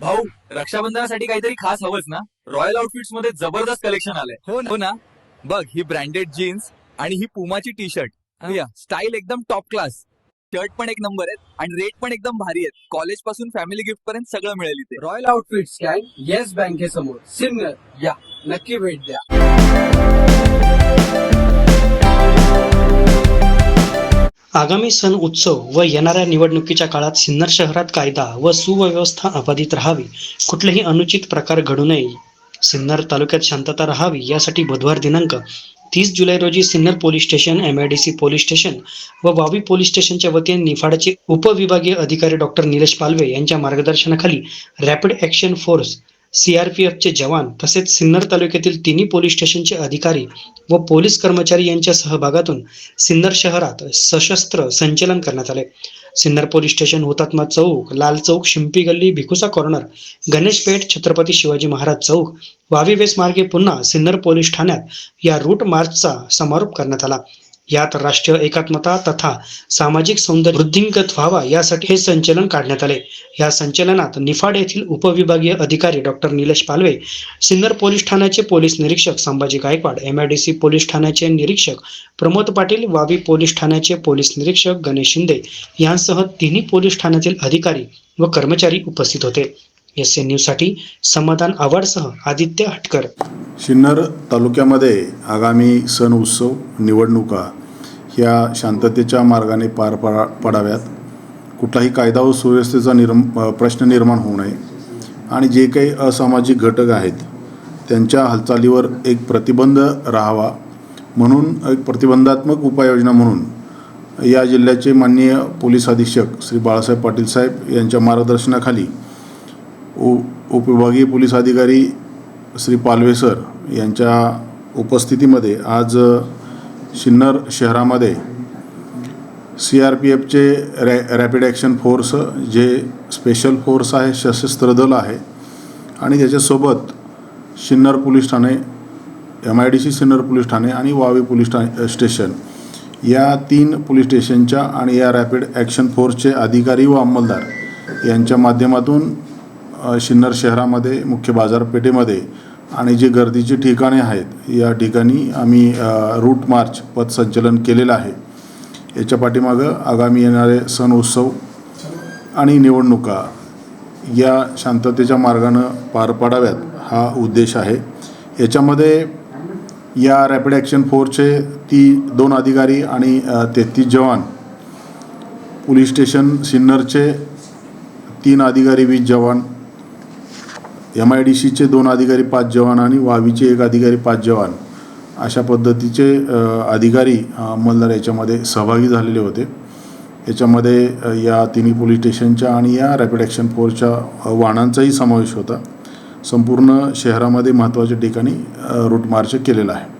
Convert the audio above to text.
भाऊ रक्षाबंधनासाठी काहीतरी खास हवंच ना? रॉयल आउटफिट्समध्ये जबरदस्त कलेक्शन आलंय. हो ना. हो ना? बघ ही ब्रँडेड जीन्स आणि ही पुमाची टी शर्ट स्टाईल एकदम टॉप क्लास शर्ट पण एक नंबर आहेत आणि रेट पण एकदम भारी आहेत. कॉलेजपासून फॅमिली गिफ्ट पर्यंत सगळं मिळेल इथे. रॉयल आउटफिट्स गँग येस बँकेसमोर सिन्नर या. नक्की भेट द्या. आगामी सण उत्सव व येणाऱ्या निवडणुकीच्या काळात सिन्नर शहरात कायदा व सुव्यवस्था अबाधित राहावी कुठलेही अनुचित प्रकार घडू नये. सिन्नर तालुक्यात शांतता राहावी यासाठी बुधवार दिनांक तीस जुलै रोजी Sinnar police station M I D C police station व वावी पोलीस स्टेशनच्या वतीने निफाडचे उपविभागीय अधिकारी डॉक्टर निलेश पालवे यांच्या मार्गदर्शनाखाली रॅपिड ॲक्शन फोर्स सीआरपीएफचे जवान तसेच सिन्नर तालुक्यातील तिन्ही पोलीस स्टेशनचे अधिकारी व पोलीस कर्मचारी यांच्या सहभागातून सिन्नर शहरात सशस्त्र संचलन करण्यात आले. सिन्नर पोलीस स्टेशन हुतात्मा चौक लाल चौक शिंपी गल्ली भिकुसा कॉर्नर गणेश पेठ छत्रपती शिवाजी महाराज चौक वावी वेस मार्गे पुन्हा सिन्नर पोलीस ठाण्यात या रूट मार्चचा समारोप करण्यात आला. यात राष्ट्रीय एकात्मता तथा सामाजिक सौंदर्य वृद्धिंगत व्हावा यासाठी हे संचलन काढण्यात आले. या संचलनात निफाड येथील उपविभागीय अधिकारी डॉक्टर निलेश पालवे सिन्नर पोलीस ठाण्याचे पोलीस निरीक्षक संभाजी गायकवाड एमआयडीसी पोलीस ठाण्याचे निरीक्षक प्रमोद पाटील वावी पोलीस ठाण्याचे पोलीस निरीक्षक गणेश शिंदे यांसह तिन्ही पोलीस ठाण्यातील अधिकारी व कर्मचारी उपस्थित होते. एस एन न्यूजसाठी समाधान आवाडसह आदित्य हटकर. सिन्नर तालुक्यामध्ये आगामी सण उत्सव निवडणुका ह्या शांततेच्या मार्गाने पार पडा पडाव्यात. कुठलाही कायदा व सुव्यवस्थेचा निर्म प्रश्न निर्माण होऊ नये. आणि जे काही असामाजिक घटक आहेत त्यांच्या हालचालीवर एक प्रतिबंध राहावा. म्हणून एक प्रतिबंधात्मक उपाययोजना म्हणून या जिल्ह्याचे माननीय पोलीस अधीक्षक श्री बाळासाहेब पाटील साहेब यांच्या मार्गदर्शनाखाली उ उपविभागीय पोलीस अधिकारी श्री पालवे सर यांच्या उपस्थितीमध्ये आज सिन्नर शहरामध्ये सी आर पी एफचे रॅ रॅपिड ॲक्शन फोर्स जे स्पेशल फोर्स आहे सशस्त्र दल आहे आणि त्याच्यासोबत Sinnar police Thane M I D C Sinnar police Thane आणि वावी पोलीस ठाणे स्टेशन या तीन पोलीस स्टेशनच्या आणि या रॅपिड ॲक्शन फोर्सचे अधिकारी व अंमलदार यांच्या माध्यमातून शिन्नर सिन्नर शहरामध्ये मुख्य बाजारपेठेमध्ये आणि जी गर्दीची ठिकाणे आहेत या ठिकाणी आम्ही रूट मार्च पथसंचलन केलेलं आहे. याच्या पाठीमागं आगामी येणारे सण उत्सव आणि निवडणुका या शांततेच्या मार्गानं पार पाडाव्यात हा उद्देश आहे. याच्यामध्ये या रॅपिड ॲक्शन फोर्सचे ती दोन अधिकारी आणि तेहतीस जवान पोलीस स्टेशन सिन्नरचे तीन अधिकारी वीस जवान एम आय डी सीचे दोन अधिकारी पाच जवान आणि वावीचे एक अधिकारी पाच जवान. अशा पद्धतीचे अधिकारी अंमलदार याच्यामध्ये सहभागी झालेले होते. याच्यामध्ये या तिन्ही पोलीस स्टेशनच्या आणि या रॅपिड ॲक्शन फोर्सच्या वाहनांचाही समावेश होता. संपूर्ण शहरामध्ये महत्त्वाच्या ठिकाणी रूट मार्च केलेला आहे.